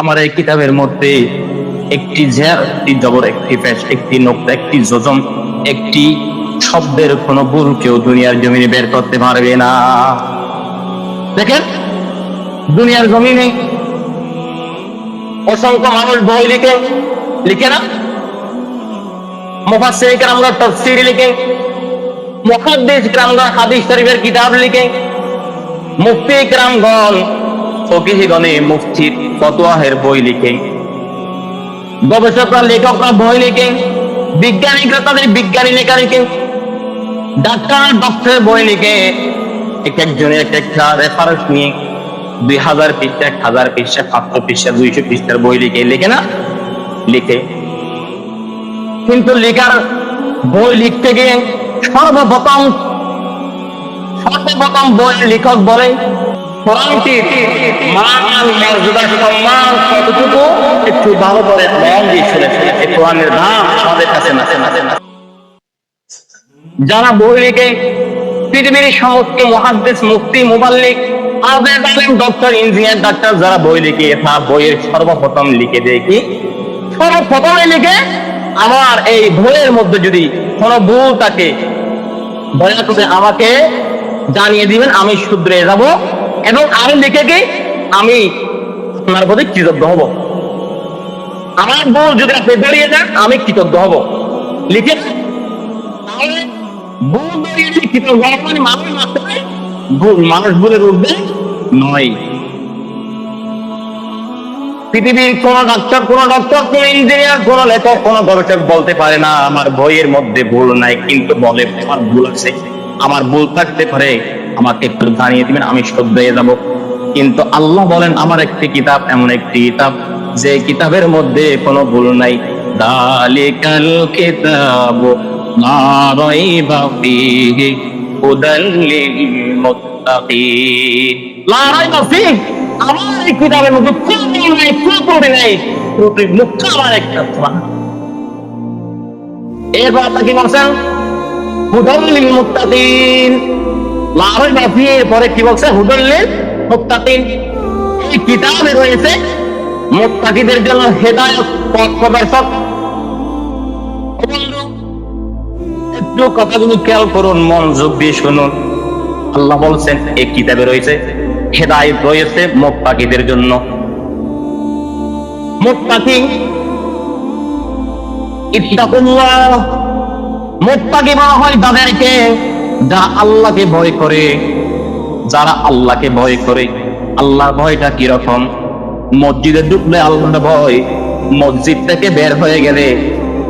আমার এই কিতাবের মধ্যে একটি ঝের একটি জবর, একটি প্যাচ একটি নোকতা, একটি যোজম একটি শব্দের কোনো ভুল কেউ দুনিয়ার জমিনে বের করতে পারবে না। দেখেন, দুনিয়ার জমিনে অসংখ্য মানুষ বই লিখে লিখে না? মুফাসির গ্রামরা তফসির লিখে মুখাদ্দিস গ্রামরা হাদিস শরীফের কিতাব লিখে, মুফতি গ্রামগণ ফকিহগণে মুফতির ফতোয়াহের বই লিখে। গবেষকরা, লেখকরা বই লিখে বিজ্ঞানীরা তাদের বিজ্ঞানী লেখা লিখে ডাক্তার ডক্টরের বই লিখে, এক একজনের এক একটা রেফারেন্স নিয়ে দুই হাজার পৃষ্ঠা, এক হাজার পৃষ্ঠা পাঁচশো পৃষ্ঠা, দুইশো পৃষ্ঠার বই লিখে লিখে না? লিখে। কিন্তু লেখার বই লিখতে গিয়ে সর্বপ্রথম সর্বপ্রথম বই লেখক বলে যারা লিখে পৃথিবীর সমস্ত মহাদ্দেশ মুক্তি মোবাল্লিক ডক্টর, ইঞ্জিনিয়ার, ডাক্তার, যারা বই লিখে, তা বইয়ের সর্বপ্রথম লিখে দেয় কি? সর্বপ্রথমে লিখে আমার এই বইয়ের মধ্যে যদি কোনো ভুল থাকে, দয়া করে আমাকে জানিয়ে দিবেন, আমি শুধরে যাব। এবং আমি লিখে কি আমি আপনার প্রতি কৃতজ্ঞ হব। আমার ভুল যদি আপনি বেরিয়ে যান আমি কৃতজ্ঞ হব। লিখে ভুল কৃতজ্ঞ মানে মানুষ ভুল, মানুষ ভুলের নয়। পৃথিবীর কোন ডাক্তার, কোন ডক্টর, কোন ইঞ্জিনিয়ার কোন লেখক, কোন গবেষক বলতে পারে না, আমার বইয়ের মধ্যে ভুল নাই, কিন্তু বলে, আমার ভুল আছে। আমার ভুল থাকতে পারে। আমাকে একটু জানিয়ে দিবেন, আমি শুদ্ধ হয়ে যাব। কিন্তু আল্লাহ বলেন, আমার একটি কিতাব, এমন একটি কিতাব, যে কিতাবের মধ্যে কোনো ভুল নাই। দালিকাল কিতাব এরপর আপনি কি বলছেন? লা রাইবা ফীহি পরে কি বলছে? হুদল্লিল মুত্তাকিন। এই কিতাবে রয়েছে মুত্তাকিদের জন্য হেদায়েত পথ প্রদর্শক। একটু কথাগুলো খেয়াল করুন, মনোযোগ দিয়ে শুনুন। আল্লাহ বলছেন, এই কিতাবে রয়েছে হেদায়েত রয়েছে মুত্তাকিদের জন্য। মুত্তাকি ইত্তাকুল্লাহ। মুত্তাকি বলা হয় তাদেরকে যারা আল্লাহকে ভয় করে, যারা আল্লাহকে ভয় করে। আল্লাহর ভয়টা কীরকম? মসজিদে ঢুকলে আল্লাহর ভয়, মসজিদ থেকে বের হয়ে গেলে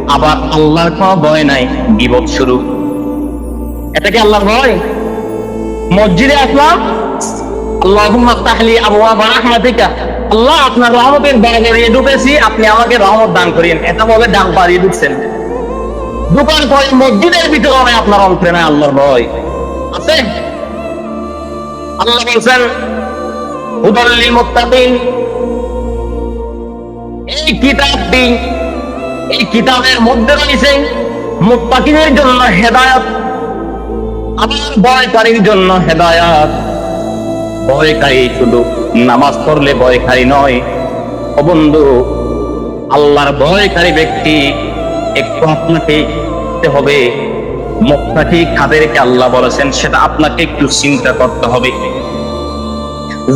আবার আল্লাহর কোনো ভয় নাই বিপদ শুরু। এটা কি আল্লাহর ভয়? মসজিদে আসলাম আল্লাহ, আপনার রহমতের দরজা ঢুকেছি আপনি আমাকে রহমত দান করিয়েন। এটা বলে ডাক বাড়িয়ে ঢুকছেন। দোকান করে, মসজিদের ভিতরে নয় আপনার অন্তরে নাই আল্লাহর ভয়। আছে? আল্লাহ বলছেন হুদাল্লিল মুত্তাকিন। এই কিতাবটি, এই কিতাবের মধ্যে রয়েছে মুত্তাকিনের জন্য হেদায়েত আমার ভয়কারীর জন্য হেদায়াত। ভয়কারী শুধু নামাজ পড়লে ভয়কারী নয় বন্ধু, আল্লাহর ভয়কারী ব্যক্তি একটু আপনাকে দেখতে হবে। মুক্তাটি কাদেরকে আল্লাহ বলেছেন সেটা আপনাকে একটু চিন্তা করতে হবে।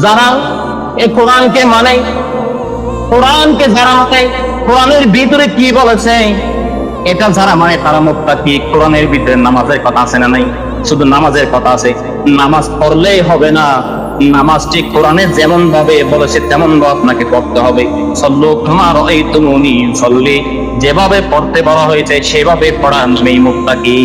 যারা এই কোরআনকে মানে কোরআনকে যারা মানে কোরআনের ভিতরে কি বলেছে, এটা যারা মানে তারা মুক্তাকি কোরআনের ভিতরে নামাজের কথা আছে না নাই? শুধু নামাজের কথা আছে। নামাজ পড়লেই হবে না। নামাজটি কোরআনে যেমন ভাবে বলেছে তেমন ভাবে আপনাকে পড়তে হবে। সল্লু তোমার এই তুমি সল্লি যেভাবে পড়তে বলা হয়েছে সেভাবে পড়ান নামেই মুক্তাকি